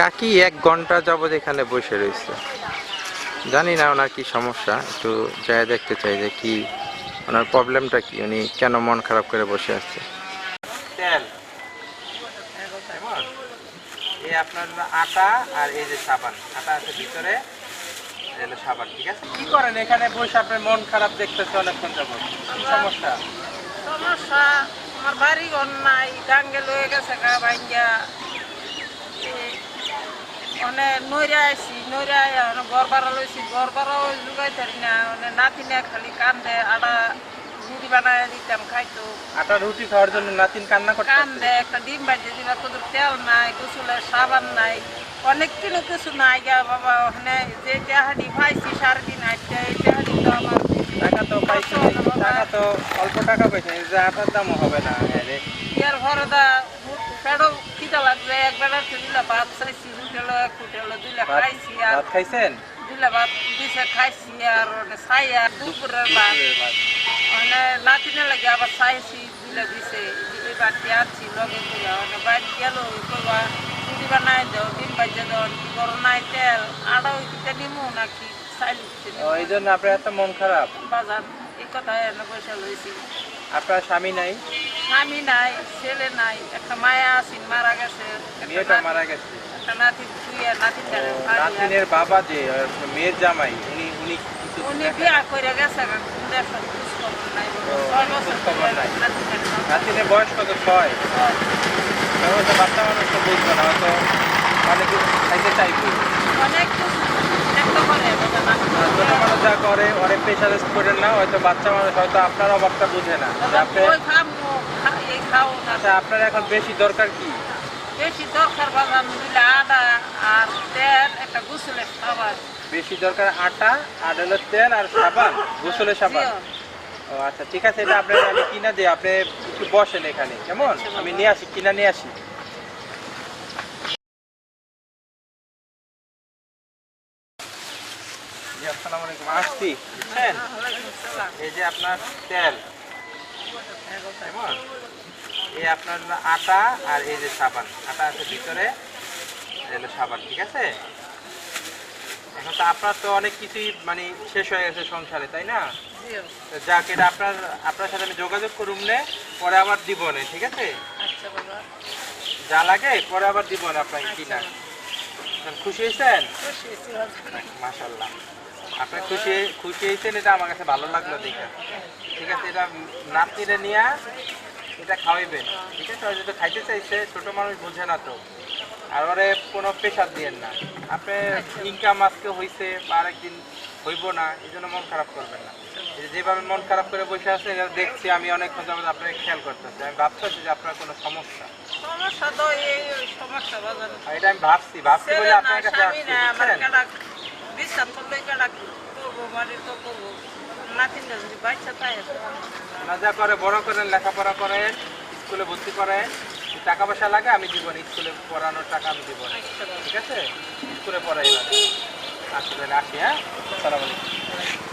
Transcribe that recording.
কাকি এক ঘণ্টা যাবৎ এখানে বসে রয়েছে। জানি না ওনার কি সমস্যা একটু যাই দেখতে চাই যে কি ওনার প্রবলেমটা কি উনি কেন মন খারাপ করে বসে আছে। এই আপনার আটা আর এই যে সাবান আটা আছে ভিতরে সাবান ঠিক আছে? কি করেন এখানে বসে আপনার মন খারাপ দেখতেছে অনেকক্ষণ কি সমস্যা? সমস্যা আমার বাড়ি ঘর নাই ডাঙ্গে লয়ে গেছে গা ভাঙ্গা। মানে নইরা আইছি নইরা আইয়া ঘর বাড়া লইছি ঘর বাড়াও জুগাই পারি না মানে নাতিনে খালি কান্দে আটা রুটি বানায় দিতাম খাইতো। আটা রুটি খাওয়ার জন্য নাতিন কান্না করতে? কান্দে একটা ডিম বাজিয়ে দিবা তোদের তেল নাই গোসলের সাবান নাই অনেক কিলো কিছু নাই গা বাবা ওখানে যে টাহাডি পাইছি তিন আটটা এই টাহাডি তো আমার টাকা তো পাইছে টাকা তো অল্প টাকা পাইছে যে আটার দামও হবে না হ্যাঁ রে। খিদা লাগবে দিলা ভাত চাইছি এক দিলে খাইছি আর ভাত খাইছেন? দিলে ভাত দিছে খাইছি আর চাই আর দুপুরের ভাত। মানে নাতিনে লাগে আবার চাইছি দিলে দিছে এবার লগে মানে বাইরে গেল বানাই দাও বাজে দাও কি করো নাই তেল আড়াও কিটা নিমু নাকি চাইলি ও এই জন্য আপনার এত মন খারাপ? বাজার এই কথা এনে পয়সা লইছি আপনার স্বামী নাই? স্বামী নাই ছেলে নাই একটা মায়া আছেন মারা গেছে মেয়েটা মারা গেছে। একটা নাতি তুইয়া নাতি ও, নাতিনের বাবা যে মেয়ের জামাই উনি উনি উনি বিয়া করে গেছে। নাতিনের বয়স কত? ছয়। বাচ্চা মানুষ তো বুঝবে না হয়তো অনেক খাইতে চাইবে। অনেক কিছু দেখতে পারে বাবা নাতি। আর করে অনেক করেন না হয়তো বাচ্চা মানুষ হয়তো আপনার অভাবটা বুঝে না। আচ্ছা আপনার এখন বেশি দরকার কি? বেশি দরকার বাজার দিলে আদা আর তেল একটা গুসলের খাবার। বেশি দরকার আটা আর হলো তেল আর সাবান গোসলের সাবান। ও আচ্ছা ঠিক আছে এটা আপনার আমি কিনা দিই আপনি একটু বসেন এখানে কেমন? আমি নিয়ে আসি কিনা নিয়ে আসি। আসসালামু আলাইকুম। আসছি। বুঝছেন এই যে আপনার তেল। এই আপনার আটা আর এই যে সাবান। আটা আছে ভিতরে এই সাবান ঠিক আছে? এখন তো আপনার তো অনেক কিছুই মানে শেষ হয়ে গেছে সংসারে তাই না? যাক এটা আপনার আপনার সাথে আমি যোগাযোগ করুম নে পরে আবার দিব ঠিক আছে? আচ্ছা যা লাগে পরে আবার দিব না আপনাকে কিনা। খুশি হয়েছেন? খুশি হয়েছি বাবা। মাশাল্লাহ আপনার খুশি খুশি হয়েছেন এটা আমার কাছে ভালো লাগল দেখে। ঠিক আছে এটা নাতিরে নিয়ে এটা খাওয়াইবেন। ঠিক আছে যদি খাইতে চাইছে ছোট মানুষ বোঝে না তো। আর ওরে কোনো প্রেশার দিয়েন না। আপনি ইনকাম আজকে হয়েছে বা আরেকদিন হইব না এই জন্য মন খারাপ করবেন না। যেভাবে মন খারাপ করে বসে আছে এটা দেখছি আমি অনেকক্ষণ যাবত আপনাকে খেয়াল করতেছি। আমি ভাবতেছি যে আপনার কোনো সমস্যা। সমস্যা তো এই সমস্যা বাজার। এটা আমি ভাবছি ভাবছি বলে আপনার কাছে বিশ্বাস করলে কাটা করব মানে তো করব। নাতিনটা যদি বাচ্চা তাই না যা করে বড় করেন লেখাপড়া করেন স্কুলে ভর্তি করেন টাকা পয়সা লাগে আমি দিব না স্কুলে পড়ানোর টাকা আমি দিব না। ঠিক আছে? স্কুলে পড়াই না আচ্ছা তাহলে আসি হ্যাঁ? সালাম আলাইকুম।